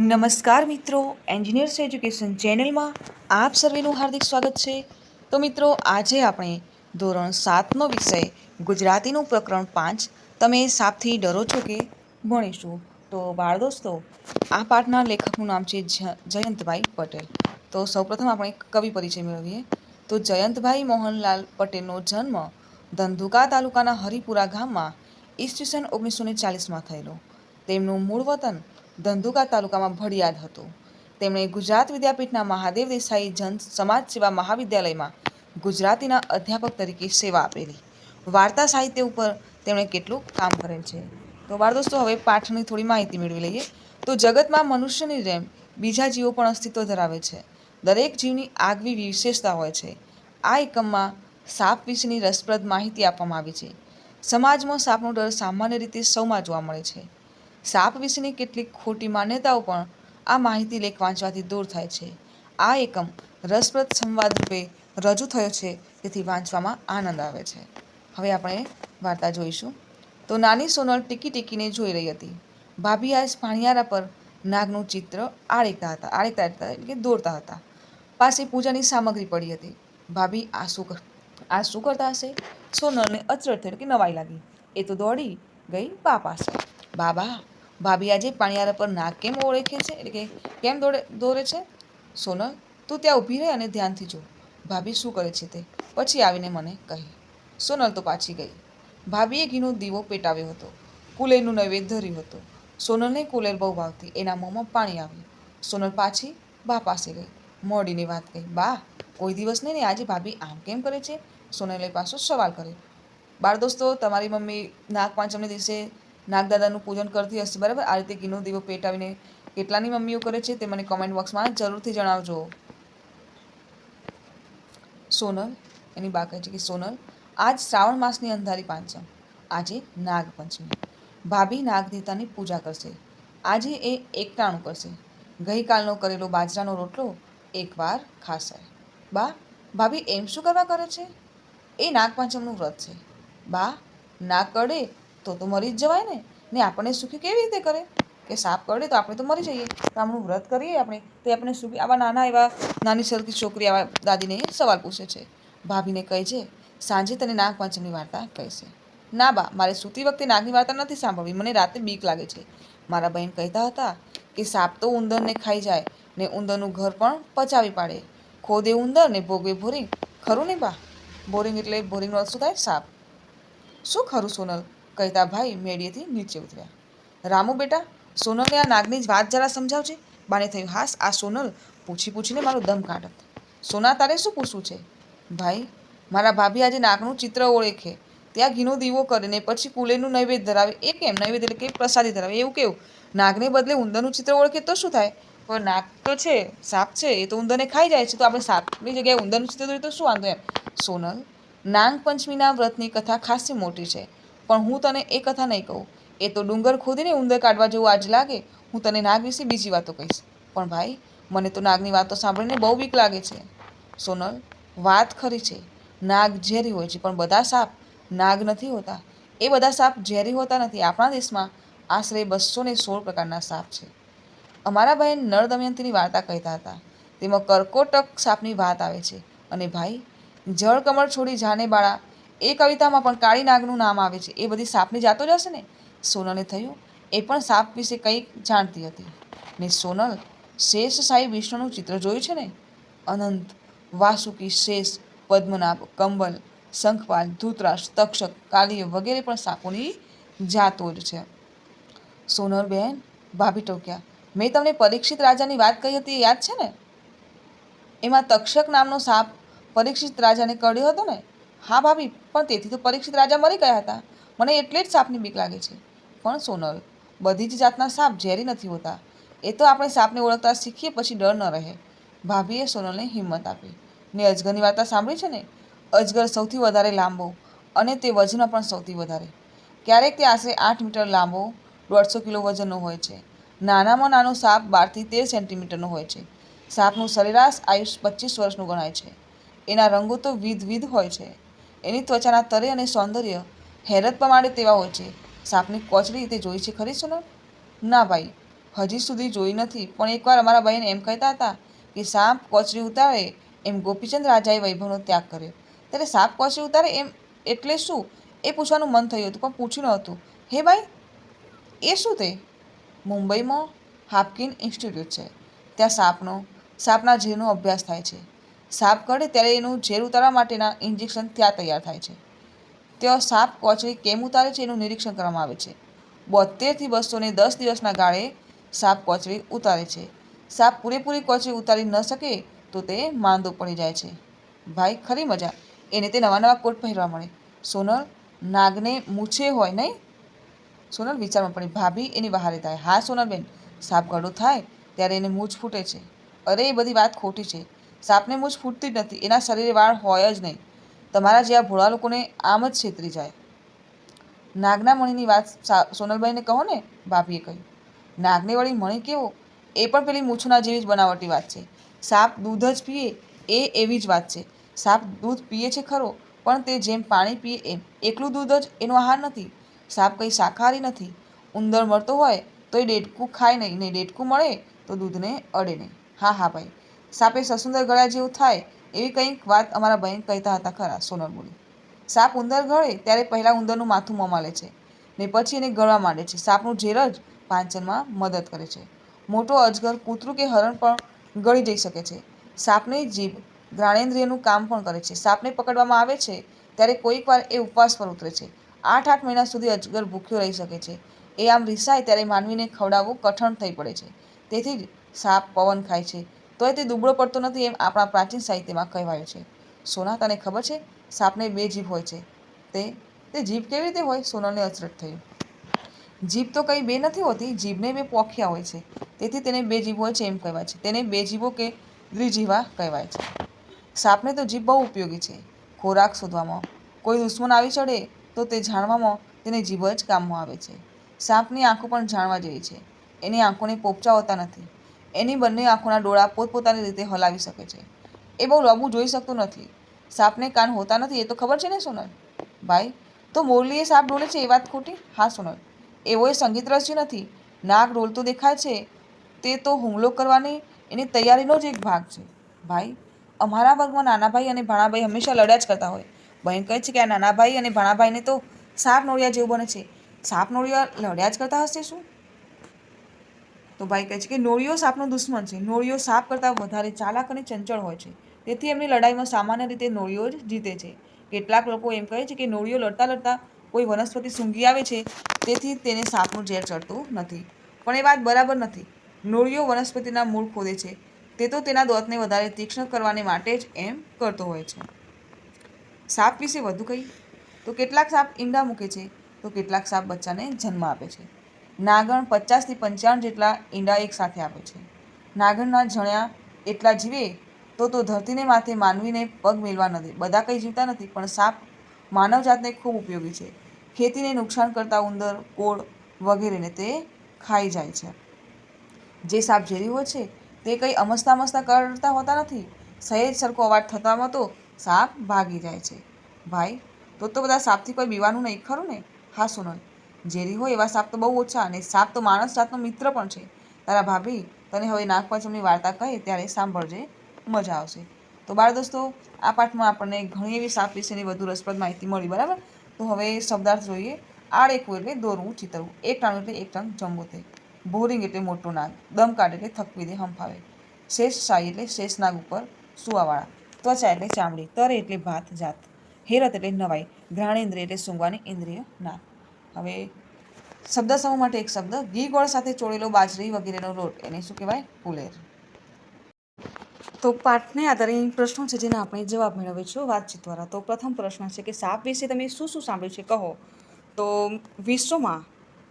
નમસ્કાર મિત્રો engineers education ચેનલમાં આપ સર્વેનું હાર્દિક સ્વાગત છે. તો મિત્રો, આજે આપણે ધોરણ સાતનો વિષય, ગુજરાતીનું પ્રકરણ પાંચ, તમે સાપથી ડરો છો કે ભણીશું? તો બાળ દોસ્તો, આ પાઠના લેખકનું નામ છે જયંતભાઈ પટેલ. તો સૌપ્રથમ આપણે કવિ પરિચય મેળવીએ. તો જયંતભાઈ મોહનલાલ પટેલનો જન્મ ધંધુકા તાલુકાના હરિપુરા ગામમાં ઈસવીસન ઓગણીસો ને ચાલીસમાં થયેલો. તેમનું મૂળ વતન ધંધુકા તાલુકામાં ભડિયાદ હતો. તેમણે ગુજરાત વિદ્યાપીઠના મહાદેવ દેસાઈ જન સમાજ સેવા મહાવિદ્યાલયમાં ગુજરાતીના અધ્યાપક તરીકે સેવા આપેલી. વાર્તા સાહિત્ય ઉપર તેમણે કેટલું કામ કરેલ છે? તો બાળ દોસ્તો, હવે પાઠની થોડી માહિતી મેળવી લઈએ. તો જગતમાં મનુષ્યની જેમ બીજા જીવો પણ અસ્તિત્વ ધરાવે છે. દરેક જીવની આગવી વિશેષતા હોય છે. આ એકમમાં સાપ વિશેની રસપ્રદ માહિતી આપવામાં આવી છે. સમાજમાં સાપનો ડર સામાન્ય રીતે સૌમાં જોવા મળે છે. સાપ વિશેની કેટલીક ખોટી માન્યતાઓ પણ આ માહિતી લેખ વાંચવાથી દૂર થાય છે. આ એકમ રસપ્રદ સંવાદ રૂપે રજૂ થયો છે, તેથી વાંચવામાં આનંદ આવે છે. હવે આપણે વાર્તા જોઈશું. તો નાની સોનલ ટીકી ટીકીને જોઈ રહી હતી. ભાભી આજ પાણિયારા પર નાગનું ચિત્ર આળેકતા હતા આળેકતા એટલે કે દોરતા હતા. પાસે પૂજાની સામગ્રી પડી હતી. ભાભી આ શું કર આ શું કરતા હશે? સોનલને અચરજ થઈ કે નવાઈ લાગી. એ તો દોડી ગઈ બા પાસે બાબા! ભાભી આજે પાણિયારા પર નાક કેમ ઓળખે છે? એટલે કે કેમ દોડે, દોરે છે? સોનલ, તું ત્યાં ઊભી રહે અને ધ્યાનથી જો. ભાભી શું કરે છે તે? પછી આવીને મને કહે. સોનલ તો પાછી ગઈ. ભાભીએ ઘીનો દીવો પેટાવ્યો હતો. કુલેરનું નૈવેદ્ય ધર્યું હતું. સોનલને કુલેર બહુ ભાવતી. એના મોંમાં પાણી આવ્યું. સોનલ પાછી બા પાસે ગઈ. મોડીની વાત કહી, બા, કોઈ દિવસ નહીં ને આજે ભાભી આમ કેમ કરે છે? સોનલે પાછો સવાલ કર્યો. બાળ દોસ્તો, તમારી મમ્મી નાગ પાંચમને દિવસે નાગદાદાનું પૂજન કરતી હશે, બરાબર? આ રીતે ઘીનો દીવો પેટાવીને કેટલાની મમ્મીઓ કરે છે તે મને કોમેન્ટ બોક્સમાં જરૂરથી જણાવજો. સોનલ, એની બા છે કે, સોનલ, આજ શ્રાવણ માસની અંધારી પાંચમ, આજે નાગપંચમી. ભાભી નાગદેવતાની પૂજા કરશે, આજે એ એકટાણું કરશે. ગઈકાલનો કરેલો બાજરાનો રોટલો એકવાર ખાશે બા, ભાભી એમ શું કરવા કરે છે? એ નાગપંચમનું વ્રત છે. બા નાગ કરડે તો તો મરી જ જવાય ને. ને આપણને સુખી કેવી રીતે કરે? કે સાપ કરડે તો આપણે તો મરી જઈએ. તો આમનું વ્રત કરીએ આપણે. તો આપણે સુખી, આવા નાના એવા નાની સરખી છોકરી આવા દાદીને સવાલ પૂછે છે. ભાભીને કહે છે, સાંજે તને નાગપંચમની વાર્તા કહેશે. ના બા, મારે સૂતી વખતે નાગની વાર્તા નથી સાંભળવી. મને રાતે બીક લાગે છે. મારા બહેન કહેતા હતા કે, સાપ તો ઉંદરને ખાઈ જાય ને ઉંદરનું ઘર પણ પચાવી પાડે. ખોદે ઉંદર ને ભોગવે ભોરિંગ. ખરું ને બા? બોરિંગ એટલે બોરિંગનો અર્થ શું થાય? સાપ. શું ખરું સોનલ? કહેતા ભાઈ મેળીએથી નીચે ઉતર્યા. રામુ બેટા, સોનલને આ નાગની જ વાત જરા સમજાવજે. બાને થયું, હાસ, આ સોનલ પૂછી પૂછીને મારો દમ કાઢત. સોના, તારે શું પૂછવું છે? ભાઈ, મારા ભાભી આજે નાગનું ચિત્ર ઓળખે. ત્યાં ઘીનો દીવો કરે ને પછી કુલેનું નૈવેદ્ય ધરાવે. એ કેમ નૈવેદ્ય એટલે કે પ્રસાદી ધરાવે? એવું કેવું? નાગને બદલે ઉંદરનું ચિત્ર ઓળખે તો શું થાય? પણ નાગ તો છે, સાપ છે, એ તો ઉંદરને ખાઈ જાય છે. તો આપણે સાપની જગ્યાએ ઉંદરનું ચિત્ર દોરીએ તો શું વાંધો એમ? સોનલ, નાગ પંચમીના વ્રતની કથા ખાસી મોટી છે. પણ હું તને એ કથા નહીં કહું. એ તો ડુંગર ખોદીને ઉંદર કાઢવા જેવું આજ લાગે. હું તને નાગ વિશે બીજી વાતો કહીશ. પણ ભાઈ, મને તો નાગની વાતો સાંભળીને બહુ બીક લાગે છે. સોનલ, વાત ખરી છે. નાગ ઝેરી હોય છે, પણ બધા સાપ નાગ નથી હોતા. એ બધા સાપ ઝેરી હોતા નથી. આપણા દેશમાં આશરે બસો ને સોળ પ્રકારના સાપ છે. અમારા બહેન નળ દમયંતીની વાર્તા કહેતા હતા. તેમાં કર્કોટક સાપની વાત આવે છે. અને ભાઈ, જળ કમળ છોડી જાને બાળા એ કવિતામાં પણ કાળી નાગનું નામ આવે છે. એ બધી સાપની જાતો જ હશે ને? સોનલે થયું. એ પણ સાપ વિશે કંઈક જાણતી હતી. ને સોનલ, શેષ સાઈ વિષ્ણુનું ચિત્ર જોયું છે ને? અનંત, વાસુકી, શેષ, પદ્મનાભ, કંબલ, શંખપાલ, ધૂતરાશ, તક્ષક, કાલીય વગેરે પણ સાપોની જાતો જ છે. સોનલ બેન, ભાભી ટોક્યા, મેં તમને પરીક્ષિત રાજાની વાત કહી હતી એ યાદ છે ને? એમાં તક્ષક નામનો સાપ પરીક્ષિત રાજાને કરડ્યો હતો ને? હા ભાભી, પણ તેથી તો પરીક્ષિત રાજા મરી ગયા હતા. મને એટલે જ સાપની બીક લાગે છે. પણ સોનલ, બધી જ જાતના સાપ ઝેરી નથી હોતા. એ તો આપણે સાપને ઓળખતા શીખીએ પછી ડર ન રહે. ભાભીએ સોનલને હિંમત આપી. ને અજગરની વાર્તા સાંભળી છે ને? અજગર સૌથી વધારે લાંબો અને તે વજનમાં પણ સૌથી વધારે. ક્યારેક તે આશરે આઠ મીટર લાંબો, દોઢસો કિલો વજનનો હોય છે. નાનામાં નાનો સાપ બારથી તેર સેન્ટીમીટરનો હોય છે. સાપનું સરેરાશ આયુષ પચીસ વર્ષનું ગણાય છે. એના રંગો તો વિધવિધ હોય છે. એની ત્વચાના તરે અને સૌંદર્ય હેરત પમાડે તેવા હોય છે. સાપની કોચડી તે જોઈ છે ખરી સુનો ના ભાઈ, હજી સુધી જોઈ નથી. પણ એકવાર અમારા બહેન એમ કહેતા હતા કે સાપ કોચડી ઉતારે એમ ગોપીચંદ રાજાએ વૈભવનો ત્યાગ કર્યો. ત્યારે સાપ કોચરી ઉતારે એમ એટલે શું? એ પૂછવાનું મન થયું હતું, પણ પૂછ્યું નહોતું હે ભાઈ, એ શું તે? મુંબઈમાં હાપકિન ઇન્સ્ટિટ્યૂટ છે. ત્યાં સાપનો, સાપના ઝેરનો અભ્યાસ થાય છે. સાપ કરડે ત્યારે એનું ઝેર ઉતારવા માટેના ઇન્જેક્શન ત્યાં તૈયાર થાય છે. ત્યાં સાપ, કોચરી, કેમ ઉતારે છે એનું નિરીક્ષણ કરવામાં આવે છે. બોતેરથી બસો ને દસ દિવસના ગાળે સાપ, કોચરી ઉતારે છે. સાપ પૂરેપૂરી કોચરી ઉતારી ન શકે તો તે માંદો પડી જાય છે. ભાઈ, ખરી મજા. એને તે નવા નવા કોટ પહેરવા મળે. સોનલ, નાગને મૂછે હોય નહીં? સોનલ વિચારમાં પડી. ભાભી, એની બહારે થાય. હા, સોનલબેન. સાપ ગળો થાય ત્યારે એને મૂછ ફૂટે છે. અરે, એ બધી વાત ખોટી છે. સાપને મૂછ ફૂટતી જ નથી. એના શરીરે વાળ હોય જ નહીં. તમારા જેવા ભોળા લોકોને આમ જ છેતરી જાય. નાગના મણીની વાત સા- સોનલબાઈને કહો ને ભાભીએ કહ્યું. નાગને વળી મણી કેવો? એ પણ પેલી મૂછના જેવી જ બનાવટી વાત છે. સાપ દૂધ જ પીએ એ એવી જ વાત છે. સાપ દૂધ પીએ છે ખરો, પણ તે જેમ પાણી પીએ એમ. એકલું દૂધ જ એનો આહાર નથી. સાપ કંઈ શાકાહારી નથી. ઉંદર મળતો હોય તો એ ડેટકું ખાય નહીં. ને ડેડકું મળે તો દૂધને અડે નહીં. હા હા, ભાઈ. સાપે સસુંદર ગળા જેવું થાય એવી કંઈક વાત અમારા બહેન કહેતા હતા ખરા, સોનલ બોલી. સાપ ઉંદર ગળે ત્યારે પહેલાં ઉંદરનું માથું મોંમાં છે ને પછી એને ગળવા માંડે છે. સાપનું ઝેર જ પાંચનમાં મદદ કરે છે. મોટો અજગર, કૂતરું કે હરણ પણ ગળી જઈ શકે છે. સાપની જીભ ઘ્રાણેન્દ્રિયનું કામ પણ કરે છે. સાપને પકડવામાં આવે છે ત્યારે કોઈક વાર એ ઉપવાસ પર ઉતરે છે. આઠ આઠ મહિના સુધી અજગર ભૂખ્યો રહી શકે છે. એ આમ રિસાય ત્યારે માનવીને ખવડાવવું કઠણ થઈ પડે છે. તેથી જ સાપ પવન ખાય છે. તોય તે દુબળો પડતો નથી એમ આપણા પ્રાચીન સાહિત્યમાં કહેવાયું છે. સોના તને ખબર છે? સાપને બે જીભ હોય છે. તે તે જીભ કેવી રીતે હોય? સોનાને અચરજ થયું. જીભ તો કંઈ બે નથી હોતી, જીભને બે પોખિયા હોય છે. તેથી તેને બે જીભ હોય છે એમ કહેવાય છે. તેને બે જીભો કે દ્વિજીવા કહેવાય છે. સાપને તો જીભ બહુ ઉપયોગી છે. ખોરાક શોધવામાં. કોઈ દુશ્મન આવી ચડે તો તે જાણવામાં તેને જીભ જ કામમાં આવે છે. સાપની આંખો પણ જાણવા જેવી છે. એની આંખોને પોપચા હોતા નથી. એની બંને આંખોના ડોળા પોતપોતાની રીતે હલાવી શકે છે. એ બહુ લાંબુ જોઈ શકતું નથી. સાપને કાન હોતા નથી, એ તો ખબર છે ને, સોનલ? ભાઈ, તો મોરલીએ સાપ ડોલે છે એ વાત ખોટી? હા, સોનલ. એવો એ સંગીત રચ્યું નથી. નાક ડોલતું દેખાય છે, તે તો હુમલો કરવાની એની તૈયારીનો જ એક ભાગ છે. ભાઈ, અમારા વર્ગમાં નાના ભાઈ અને ભાણાભાઈ હંમેશા લડ્યા જ કરતા હોય. બહેન કહે છે કે આ નાના ભાઈ અને ભાણાભાઈને તો સાપ નોળિયા જેવું બને છે. સાપ નોળિયા લડ્યા જ કરતા હશે શું? તો ભાઈ કહે છે કે નોળિયો સાપનો દુશ્મન છે. નોળિયો સાપ કરતાં વધારે ચાલાક અને ચંચળ હોય છે. તેથી એમની લડાઈમાં સામાન્ય રીતે નોળિયો જ જીતે છે. કેટલાક લોકો એમ કહે છે કે નોળિયો લડતા લડતા કોઈ વનસ્પતિ સૂંઘી આવે છે, તેથી તેને સાપનું ઝેર ચડતું નથી. પણ એ વાત બરાબર નથી. નોળિયો વનસ્પતિના મૂળ ખોદે છે. તે તો તેના દોતને વધારે તીક્ષ્ણ કરવાને માટે જ એમ કરતો હોય છે. સાપ વિશે વધુ કહી, તો કેટલાક સાપ ઈંડા મૂકે છે, તો કેટલાક સાપ બચ્ચાને જન્મ આપે છે. નાગણ પચાસથી પંચાવન જેટલા ઈંડા એકસાથે આપે છે. નાગણના જણ્યા એટલા જીવે તો તો ધરતીને માથે માનવીને પગ મેળવા નથી બધા કંઈ જીવતા નથી, પણ સાપ માનવજાતને ખૂબ ઉપયોગી છે. ખેતીને નુકસાન કરતા ઉંદર, કોળ વગેરેને તે ખાઈ જાય છે. જે સાપ ઝેરી હોય છે, તે કંઈ અમસ્તા અમસ્તા કરતા હોતા નથી. સહેજ સરખો અવાજ થતામાં તો સાપ ભાગી જાય છે. ભાઈ, તો તો બધા સાપથી કોઈ બીવાનું નહીં, ખરું ને? હા સોનલ ઝેરી હોય એવા સાપ તો બહુ ઓછા અને સાપ તો માણસ જાતનો મિત્ર પણ છે. તારા ભાભી, તને હવે નાગપંચમની વાર્તા કહે ત્યારે સાંભળજે, મજા આવશે. તો બાળ દોસ્તો, આ પાઠમાં આપણને ઘણી એવી સાપ વિશેની વધુ રસપ્રદ માહિતી મળી, બરાબર? તો હવે શબ્દાર્થ જોઈએ. આડેકું એટલે દોરવું, ચિતરવું. એક ટાણું એટલે એક ટાણ જમવું તે બોરિંગ એટલે મોટું નાગ. દમ કાઢ એટલે થકવી દે, હંફાવે. શેષ શાહી એટલે શેષ નાગ ઉપર સુવાવાળા. ત્વચા એટલે ચામડી. તરે એટલે ભાત જાત. હેરત એટલે નવાઈ. ઘ્રાણેન્દ્રિય એટલે સૂંઘવાની ઇન્દ્રિય નાક. હવે શબ્દ સમૂહ માટે એક શબ્દ, ઘી ગોળ સાથે ચોળેલો બાજરી વગેરેનો લોટ, એને શું કહેવાય? પુલેર. તો પાઠને આધારે પ્રશ્નો છે જેના આપણે જવાબ મેળવીશું વાતચીત દ્વારા. તો પ્રથમ પ્રશ્ન છે કે સાપ વિશે તમે શું શું સાંભળ્યું છે? કહો. તો વિશ્વમાં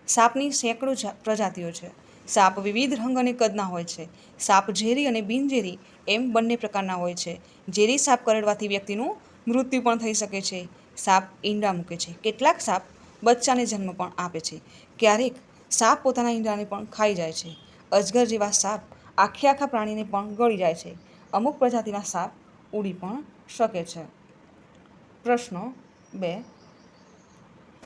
સાપની સેંકડો પ્રજાતિઓ છે. સાપ વિવિધ રંગ અને કદના હોય છે. સાપ ઝેરી અને બિનઝેરી એમ બંને પ્રકારના હોય છે. ઝેરી સાપ કરડવાથી વ્યક્તિનું મૃત્યુ પણ થઈ શકે છે. સાપ ઈંડા મૂકે છે. કેટલાક સાપ બચ્ચાને જન્મ પણ આપે છે. ક્યારેક સાપ પોતાના ઈંડાને પણ ખાઈ જાય છે. અજગર જેવા સાપ આખે આખા પ્રાણીને પણ ગળી જાય છે. અમુક પ્રજાતિના સાપ ઉડી પણ શકે છે. પ્રશ્નો બે.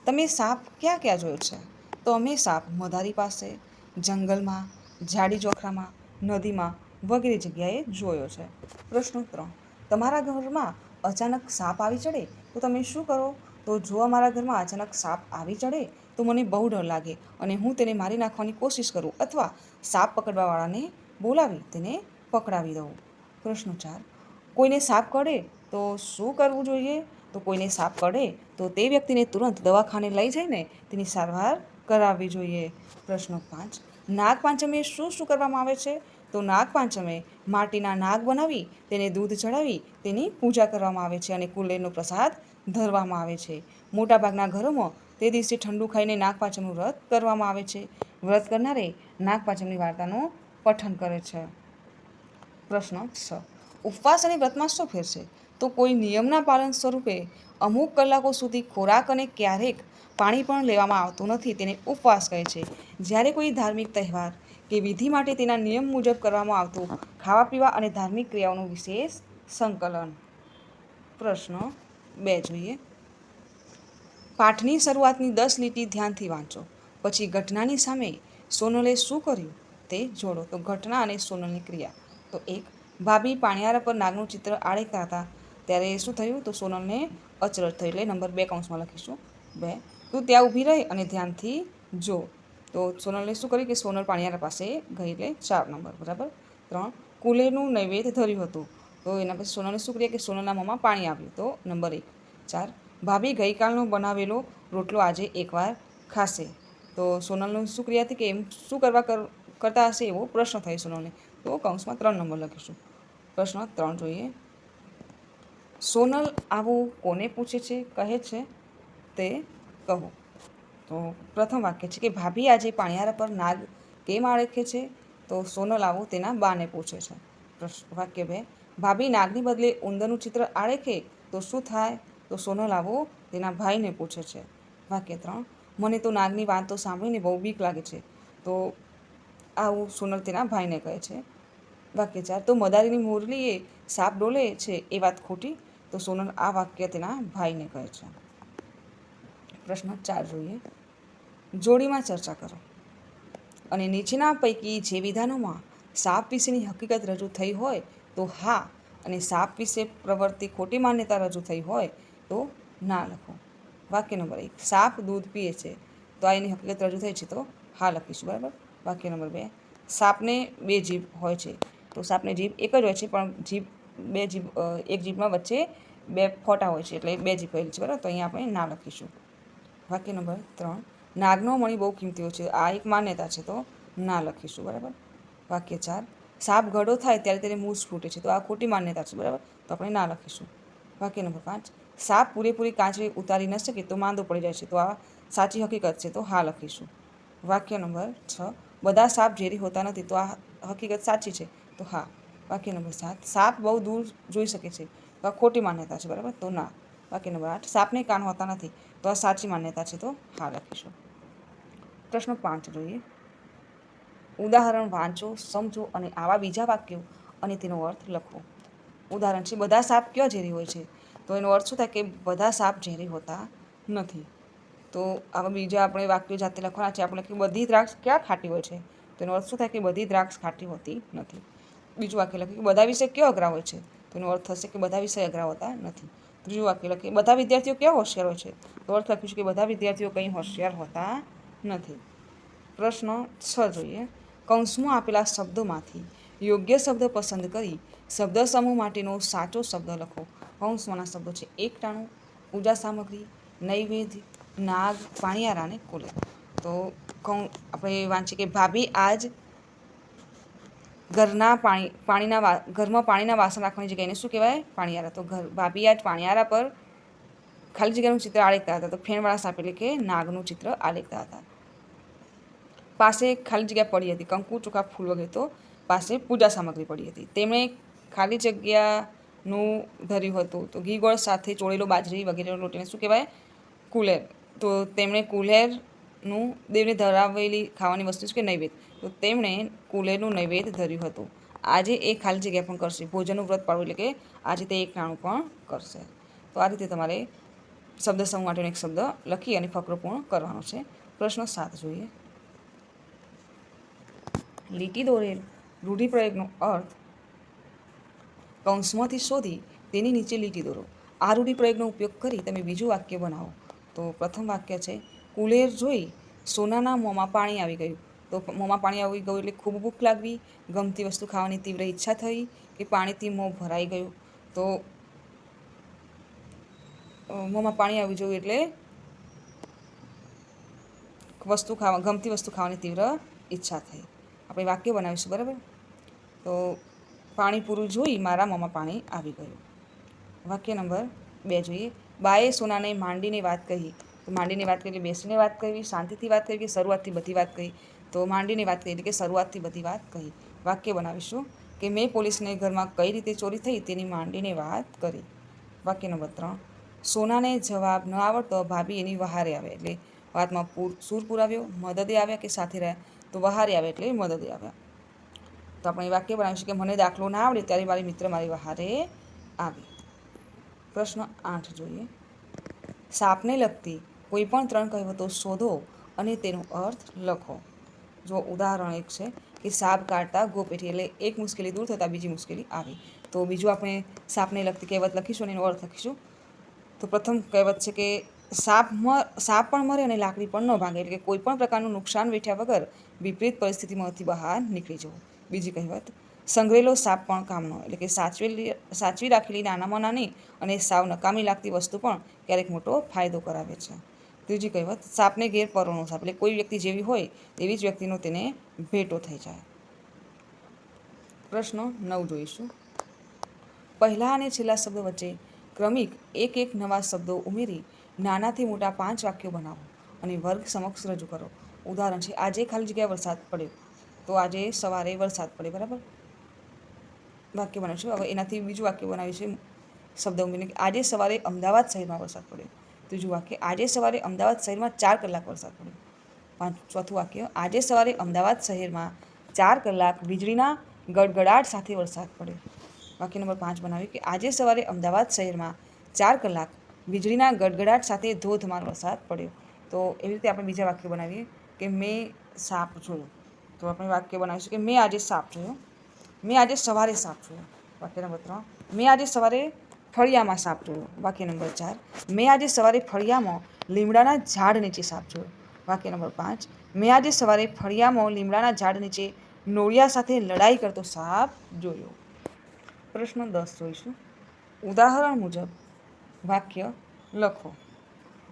તમે સાપ ક્યાં ક્યાં જોયો છે? તો અમે સાપ મધારી પાસે, જંગલમાં, ઝાડી જોખરામાં નદીમાં વગેરે જગ્યાએ જોયો છે. પ્રશ્ન ત્રણ. તમારા ઘરમાં અચાનક સાપ આવી ચડે? તો તમે શું કરો? તો જો અમારા ઘરમાં અચાનક સાપ આવી ચડે તો મને બહુ ડર લાગે અને હું તેને મારી નાખવાની કોશિશ કરું અથવા સાપ પકડવાવાળાને બોલાવી તેને પકડાવી દઉં. પ્રશ્ન કોઈને સાપ કરડે તો શું કરવું જોઈએ? તો કોઈને સાપ કરડે તો તે વ્યક્તિને તુરંત દવાખાને લઈ જઈને તેની સારવાર કરાવવી જોઈએ. પ્રશ્ન પાંચ, નાગ પાંચમે શું શું કરવામાં આવે છે? તો નાગ પાંચમે માટીના નાગ બનાવી તેને દૂધ ચડાવી તેની પૂજા કરવામાં આવે છે અને કુલેરનો પ્રસાદ ધરવામાં આવે છે. મોટાભાગના ઘરોમાં તે દિવસે ઠંડુ ખાઈને નાગ પાંચમનું વ્રત કરવામાં આવે છે. વ્રત કરનારે નાગ પાંચમની વાર્તાનું પઠન કરે છે. પ્રશ્ન છ. ઉપવાસ અને વ્રતમાં શું ફેર છે? તો કોઈ નિયમના પાલન સ્વરૂપે અમુક કલાકો સુધી ખોરાક અને ક્યારેક પાણી પણ લેવામાં આવતું નથી તેને ઉપવાસ કહે છે. જ્યારે કોઈ ધાર્મિક તહેવાર કે વિધિ માટે તેના નિયમ મુજબ કરવામાં આવતું ખાવા પીવા અને ધાર્મિક ક્રિયાઓનું વિશેષ સંકલન. પ્રશ્ન બે જોઈએ પાઠની શરૂઆતની દસ લીટી ધ્યાનથી વાંચો. પછી ઘટનાની સામે સોનલે શું કર્યું? તે જોડો. તો ઘટના અને સોનલની ક્રિયા. તો એક, ભાભી પાણિયારા પર નાગનું ચિત્ર આળેકતા હતા. ત્યારે શું થયું? તો સોનલને અચરજ થયું એટલે નંબર બે કૌંસમાં લખીશું. બે, તું ત્યાં ઊભી રહી અને ધ્યાનથી જો. તો સોનલે શું કર્યું? કે સોનલ પાણિયારા પાસે ગઈ એટલે ચાર નંબર. બરાબર? ત્રણ, કુલેરનું નૈવેદ્ય ધર્યું હતું. તો એના પછી સોનલે શું કે સોનલના મોંમાં પાણી આવ્યું. તો નંબર એક. ચાર. ભાભી ગઈકાલનો બનાવેલો રોટલો આજે એકવાર ખાશે. તો સોનલનું શું કે એમ શું કરવા કર, કરતા હશે એવો પ્રશ્ન થાય સોનલને તો કૌંસમાં ત્રણ નંબર લખીશું. પ્રશ્ન ત્રણ જોઈએ. સોનલ આવું કોને પૂછે છે? કહે છે તે કહો. તો પ્રથમ વાક્ય છે કે ભાભી આજે પાણિયારા પર નાગ કેમ આળખે છે? તો સોનલ આવું તેના બાને પૂછે છે. વાક્ય બે, ભાભી નાગની બદલે ઉંદરનું ચિત્ર આળેખે તો શું થાય તો સોનલ લાવો, તેના ભાઈને પૂછે છે. વાક્ય ત્રણ, મને તો નાગની વાતો સાંભળીને બહુ બીક લાગે છે તો આવું સોનલ તેના ભાઈને કહે છે. વાક્ય ચાર, તો મદારીની મુરલીએ સાપ ડોલે છે એ વાત ખોટી તો સોનલ આ વાક્ય તેના ભાઈને કહે છે. પ્રશ્ન ચાર જોઈએ. જોડીમાં ચર્ચા કરો. અને નીચેના પૈકી જે વિધાનોમાં સાપ વિશેની હકીકત રજૂ થઈ હોય તો હા, અને સાપ વિશે પ્રવર્તી ખોટી માન્યતા રજૂ થઈ હોય તો ના લખો. વાક્ય નંબર એક, સાપ દૂધ પીએ છે, તો આ એની હકીકત રજૂ થઈ છે તો હા લખીશું, બરાબર? વાક્ય નંબર બે, સાપને બે જીભ હોય છે, તો સાપને જીભ એક જ હોય છે, પણ જીભ બે જીભ એક જીભમાં વચ્ચે બે ફોટા હોય છે, એટલે બે જીભ કહેલી છે, બરાબર? તો અહીંયા આપણે ના લખીશું. વાક્ય નંબર ત્રણ, નાગનો મણી બહુ કિંમતી હોય છે, આ એક માન્યતા છે તો ના લખીશું, બરાબર? વાક્ય ચાર. સાપ ઘડો થાય ત્યારે તેને મૂળ ફૂટે છે. તો આ ખોટી માન્યતા છે, બરાબર? તો આપણે ના લખીશું. વાક્ય નંબર પાંચ. સાપ પૂરેપૂરી કાંચરી ઉતારી ન શકે તો માંદો પડી જાય છે. તો આ સાચી હકીકત છે. તો હા લખીશું. વાક્ય નંબર છ. બધા સાપ ઝેરી હોતા નથી. તો આ હકીકત સાચી છે. તો હા. વાક્ય નંબર સાત. સાપ બહુ દૂર જોઈ શકે છે. તો આ ખોટી માન્યતા છે, બરાબર? તો ના. વાક્ય નંબર આઠ. સાપને કાન હોતા નથી. તો આ સાચી માન્યતા છે. તો હા લખીશું. પ્રશ્ન પાંચ જોઈએ. ઉદાહરણ વાંચો, સમજો અને આવા બીજા વાક્યો અને તેનો અર્થ લખો. ઉદાહરણ છે, બધા સાપ કયો ઝેરી હોય છે? તો એનો અર્થ શું થાય કે બધા સાપ ઝેરી હોતા નથી. તો આવા બીજા આપણે વાક્યો જાતે લખવાના છે, આપણે લખ્યું બધી દ્રાક્ષ ક્યાં ખાટી હોય છે? તો એનો અર્થ શું થાય કે બધી દ્રાક્ષ ખાટી હોતી નથી. બીજું વાક્ય લખ્યું કે બધા વિષય કયો અઘરા હોય છે? તો એનો અર્થ થશે કે બધા વિષય અઘરા હોતા નથી. ત્રીજું વાક્ય લખીએ, બધા વિદ્યાર્થીઓ કેવા હોશિયાર હોય છે? તો અર્થ લખ્યું છે કે બધા વિદ્યાર્થીઓ કંઈ હોશિયાર હોતા નથી. પ્રશ્ન છ જોઈએ. કૌંસમાં આપેલા શબ્દોમાંથી યોગ્ય શબ્દ પસંદ કરી શબ્દ સમૂહ માટેનો સાચો શબ્દ લખો. કૌંસમાંના શબ્દો છે એકટાણું ઊર્જા સામગ્રી, નૈવેદ્ય, નાગ પાણિયારા અને કુલે. તો કૌ, આપણે વાંચીએ કે ભાભી આજ ઘરના પાણી, પાણીના ઘરમાં પાણીના વાસણ રાખવાની જગ્યાએ શું કહેવાય? પાણીયારા. તો ઘર, ભાભી આજ પાણીયારા પર ખાલી જગ્યાનું ચિત્ર આલેખતા હતા. તો ફેણવાળા સાપ એટલે કે નાગનું ચિત્ર આલેખતા હતા. પાસે ખાલી જગ્યા પડી હતી, કંકુ, ચોખા, ફૂલ વગેરે. તો પાસે પૂજા સામગ્રી પડી હતી. તેમણે ખાલી જગ્યાનું ધર્યું હતું. તો ઘી ગોળ સાથે ચોળેલો બાજરી વગેરેનો રોટીને શું કહેવાય? કુલેર. તો તેમણે કુલેરનું દેવને ધરાવેલી ખાવાની વસ્તુ છે કે? નૈવેદ્ય. તો તેમણે કુલેરનું નૈવેદ્ય ધર્યું હતું. આજે એ ખાલી જગ્યા પણ કરશે. ભોજનનું વ્રત પાડવું એટલે કે આજે તે એક નાણું પણ કરશે. તો આ રીતે તમારે શબ્દ સમૂહ માટેનો એક શબ્દ લખી અને ફકરો પૂર્ણ કરવાનો છે. પ્રશ્ન સાત જોઈએ. લીટી દોરેલ રૂઢિપ્રયોગનો અર્થ કૌંસમાંથી શોધી તેની નીચે લીટી દોરો. આ રૂઢિપ્રયોગનો ઉપયોગ કરી તમે બીજું વાક્ય બનાવો. તો પ્રથમ વાક્ય છે, કુલેર જોઈ સોનાના મોંમાં પાણી આવી ગયું. તો મોંમાં પાણી આવી ગયું એટલે ખૂબ ભૂખ લાગવી, ગમતી વસ્તુ ખાવાની તીવ્ર ઈચ્છા થઈ કે પાણીથી મોં ભરાઈ ગયું. તો મોંમાં પાણી આવી ગયું એટલે વસ્તુ ખાવા, ગમતી વસ્તુ ખાવાની તીવ્ર ઈચ્છા થઈ. આપણે વાક્ય બનાવીશું, બરાબર? તો પાણી પૂરું જોઈ મારા મોંમાં પાણી આવી ગયું. વાક્ય નંબર બે જોઈએ. બાએ સોનાને માંડીને વાત કહી. તો માંડીને વાત કરી બેસીને વાત કરવી શાંતિથી વાત કરી કે શરૂઆતથી બધી વાત કહી? તો માંડીને વાત કરી એટલે કે શરૂઆતથી બધી વાત કહી. વાક્ય બનાવીશું કે મેં પોલીસને ઘરમાં કઈ રીતે ચોરી થઈ તેની માંડીને વાત કરી. વાક્ય નંબર ત્રણ. સોનાને જવાબ ન આવડતો ભાભી એની વહારે આવે એટલે વાતમાં પૂર, સૂર પુરાવ્યો, મદદે આવ્યા કે સાથે રહ્યા? તો વહારે આવે એટલે મદદ આવે. તો આપણે એ વાક્ય બનાવીશું કે મને દાખલો ના આવડે ત્યારે મારી મિત્ર મારી વહારે આવે. પ્રશ્ન આઠ જોઈએ. સાપને લગતી કોઈ પણ ત્રણ કહેવતો શોધો અને તેનો અર્થ લખો. જો ઉદાહરણ એક છે કે સાપ કાઢતા ગોપેઠી એટલે એક મુશ્કેલી દૂર થતાં બીજી મુશ્કેલી આવી. તો બીજું આપણે સાપને લગતી કહેવત લખીશું અને એનો અર્થ લખીશું. તો પ્રથમ કહેવત છે કે સાપ સાપ પણ મરે અને લાકડી પણ ન ભાંગે, એટલે કે કોઈ પણ પ્રકારનું નુકસાન વેઠ્યા વગર વિપરીત પરિસ્થિતિમાંથી બહાર નીકળી જવું. બીજી કહેવત સંગ્રેલો સાપ પણ કામનો એટલે કે સાચવેલી, સાચવી રાખેલી નાનામાં નાની અને સાવ નકામી લાગતી વસ્તુ પણ ક્યારેક મોટો ફાયદો કરાવે છે. ત્રીજી કહેવત, સાપને ઘેર પરોણો સાપ એટલે કોઈ વ્યક્તિ જેવી હોય તેવી જ વ્યક્તિનો તેને ભેટો થઈ જાય. પ્રશ્ન નવ જોઈશું. પહેલા અને છેલ્લા શબ્દો વચ્ચે ક્રમિક એક એક નવા શબ્દો ઉમેરી નાનાથી મોટા પાંચ વાક્યો બનાવો અને વર્ગ સમક્ષ રજૂ કરો. ઉદાહરણ છે, આજે ખાલી જગ્યાએ વરસાદ પડ્યો, તો આજે સવારે વરસાદ પડે બરાબર? વાક્ય બનાવીશું હવે એનાથી બીજું વાક્ય બનાવીશું શબ્દ ઉમેરીને આજે સવારે અમદાવાદ શહેરમાં વરસાદ પડ્યો. ત્રીજું વાક્ય, આજે સવારે અમદાવાદ શહેરમાં ચાર કલાક વરસાદ પડ્યો. પાંચ, ચોથું વાક્ય, આજે સવારે અમદાવાદ શહેરમાં ચાર કલાક વીજળીના ગડગડાટ સાથે વરસાદ પડ્યો. વાક્ય નંબર પાંચ બનાવ્યું કે, આજે સવારે અમદાવાદ શહેરમાં ચાર કલાક વીજળીના ગડગડાટ સાથે ધોધમાર વરસાદ પડ્યો. તો એવી રીતે આપણે બીજા વાક્ય બનાવીએ કે મેં સાપ જોયો તો આપણે વાક્ય બનાવીશું કે મેં આજે સાપ જોયો મેં આજે સવારે સાપ જોયો વાક્ય નંબર ત્રણ. મેં આજે સવારે ફળિયામાં સાપ જોયો વાક્ય નંબર ચાર. મેં આજે સવારે ફળિયામાં લીમડાના ઝાડ નીચે સાપ જોયો વાક્ય નંબર પાંચ. મેં આજે સવારે ફળિયામાં લીમડાના ઝાડ નીચે નોળિયા સાથે લડાઈ કરતો સાપ જોયો. પ્રશ્ન દસ જોઈશું. ઉદાહરણ મુજબ વાક્ય લખો.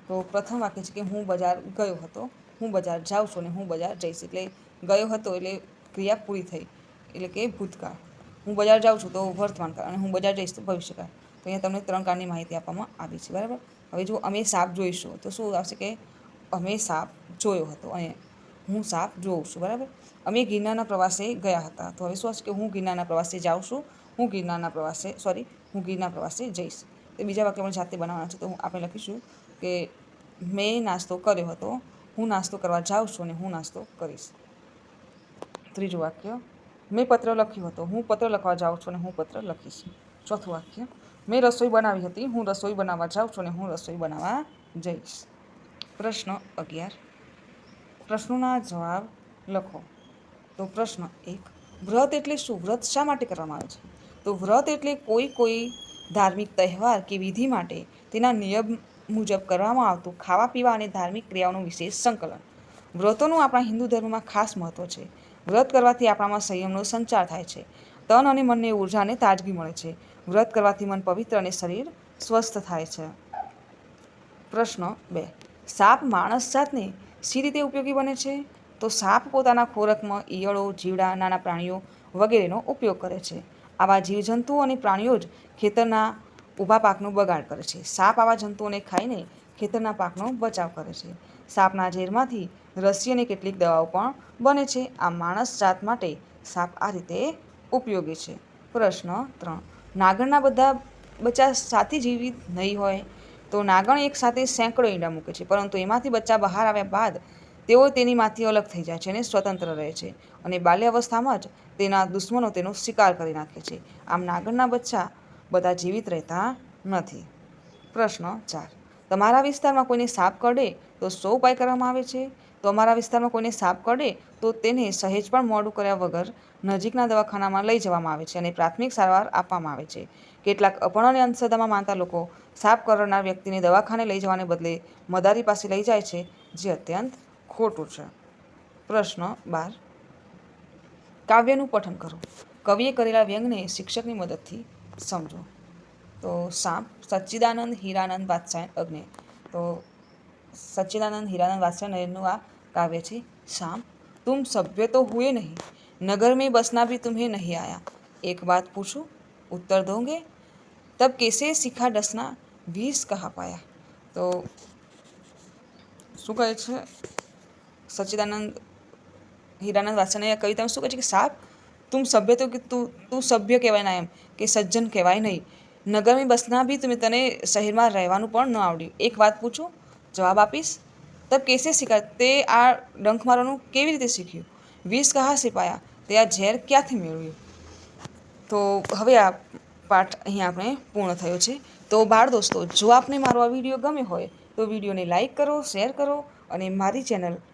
તો પ્રથમ વાક્ય છે કે હું બજાર ગયો હતો. હું બજાર જાઉં છું અને હું બજાર જઈશ. એટલે ગયો હતો એટલે ક્રિયા પૂરી થઈ. એટલે કે ભૂતકાળ. હું બજાર જાઉં છું તો વર્તમાન કાળ અને હું બજાર જઈશ તો ભવિષ્યકાળ તો અહીંયા તમને ત્રણ કાળની માહિતી આપવામાં આવી છે. બરાબર? હવે જો અમે સાપ જોઈશું, તો શું આવશે કે અમે સાપ જોયો હતો અને હું સાપ જોઉં છું. બરાબર? અમે ગિરનારના પ્રવાસે ગયા હતા. તો હવે શું હશે કે હું ગિરનારના પ્રવાસે જાઉં છું. હું ગિરનારના પ્રવાસે સોરી હું ગિરનાર પ્રવાસે જઈશ. એ બીજા વાક્ય પણ જાતે બનાવવાના છે, તો હું આપણે લખીશું કે, મેં નાસ્તો કર્યો હતો, હું નાસ્તો કરવા જાઉં છું અને હું નાસ્તો કરીશ. ત્રીજું વાક્ય, મેં પત્ર લખ્યો હતો, હું પત્ર લખવા જાઉં છું અને હું પત્ર લખીશ. ચોથું વાક્ય, મેં રસોઈ બનાવી હતી, હું રસોઈ બનાવવા જાઉં છું અને હું રસોઈ બનાવવા જઈશ. પ્રશ્ન અગિયાર, પ્રશ્નોના જવાબ લખો. તો પ્રશ્ન એક, વ્રત એટલે શું? વ્રત શા માટે કરવામાં આવે છે? તો વ્રત એટલે કોઈ કોઈ ધાર્મિક તહેવાર કે વિધિ માટે તેના નિયમ મુજબ કરવામાં આવતું ખાવા પીવા અને ધાર્મિક ક્રિયાઓનું વિશેષ સંકલન. વ્રતોનું આપણા હિન્દુ ધર્મમાં ખાસ મહત્ત્વ છે. વ્રત કરવાથી આપણામાં સંયમનો સંચાર થાય છે. તન અને મનને ઉર્જાને તાજગી મળે છે. વ્રત કરવાથી મન પવિત્ર અને શરીર સ્વસ્થ થાય છે. પ્રશ્ન બે. સાપ માણસ જાતને સી રીતે ઉપયોગી બને છે? તો સાપ પોતાના ખોરાકમાં ઈયળો જીવડા નાના પ્રાણીઓ વગેરેનો ઉપયોગ કરે છે. આવા જીવજંતુઓ અને પ્રાણીઓ જ ખેતરના ઊભા પાકનો બગાડ કરે છે. સાપ આવા જંતુઓને ખાઈને ખેતરના પાકનો બચાવ કરે છે. સાપના ઝેરમાંથી રસી અને કેટલીક દવાઓ પણ બને છે. આ માણસ જાત માટે સાપ આ રીતે ઉપયોગી છે. પ્રશ્ન ત્રણ. નાગરના બધા બચ્ચા સાથે જીવિત નહીં હોય તો નાગણ એક સાથે સેંકડો ઈંડા મૂકે છે, પરંતુ એમાંથી બચ્ચા બહાર આવ્યા બાદ તેઓ તેની માથી અલગ થઈ જાય છે અને સ્વતંત્ર રહે છે અને બાલ્યાવસ્થામાં જ તેના દુશ્મનો તેનો શિકાર કરી નાખે છે. આમ નાગરના બચ્ચા બધા જીવિત રહેતા નથી. પ્રશ્ન ચાર. તમારા વિસ્તારમાં કોઈને સાપ કરડે તો સો ઉપાય કરવામાં આવે છે? તો અમારા વિસ્તારમાં કોઈને સાપ કરડે તો તેને સહેજ પણ મોડું કર્યા વગર નજીકના દવાખાનામાં લઈ જવામાં આવે છે અને પ્રાથમિક સારવાર આપવામાં આવે છે. કેટલાક અપણ અને અંધશ્રદ્ધામાં માનતા લોકો સાપ કરડનાર વ્યક્તિને દવાખાને લઈ જવાને બદલે મદારી પાસે લઈ જાય છે, જે અત્યંત ખોટું છે. પ્રશ્ન બાર. કાવ્યનું પઠન કરો. કવિએ કરેલા વ્યંગને શિક્ષકની મદદથી સમજો. તો સાપ, સચ્ચિદાનંદ હીરાનંદ વાત્સાયન અગ્નિ. તો સચ્ચિદાનંદ હીરાનંદ વાત્સાયનનું આ કાવ્ય છે, સામ, તુમ સભ્ય તો હુએ નહીં. નગર મેં બસના ભી તુમ્હે નહીં આયા. એક વાત પૂછું, ઉત્તર દોંગે? તબ કેસે શીખા ડસના વીસ કહા પાયા? તો શું કહે છે? સચ્ચિદાનંદ, હીરાનંદ વાસણાએ કવિતામાં શું કહે છે કે સાપ તું સભ્ય તો કે તું તું સભ્ય કહેવાય ના એમ, કે સજ્જન કહેવાય નહીં. નગરની બસના બી તમે તને શહેરમાં રહેવાનું પણ ન આવડ્યું એક વાત પૂછું, જવાબ આપીશ? તબ કેસે શીખા તે આ ડંખ મારવાનું કેવી રીતે શીખ્યું? વિષ કહા સિપાયા? તે આ ઝેર ક્યાંથી મેળવ્યું? તો હવે આ પાઠ અહીં આપણે પૂર્ણ થયો છે. તો બાળ દોસ્તો, જો આપને મારો આ વીડિયો ગમે હોય, તો વિડીયોને લાઇક કરો, શેર કરો અને મારી ચેનલ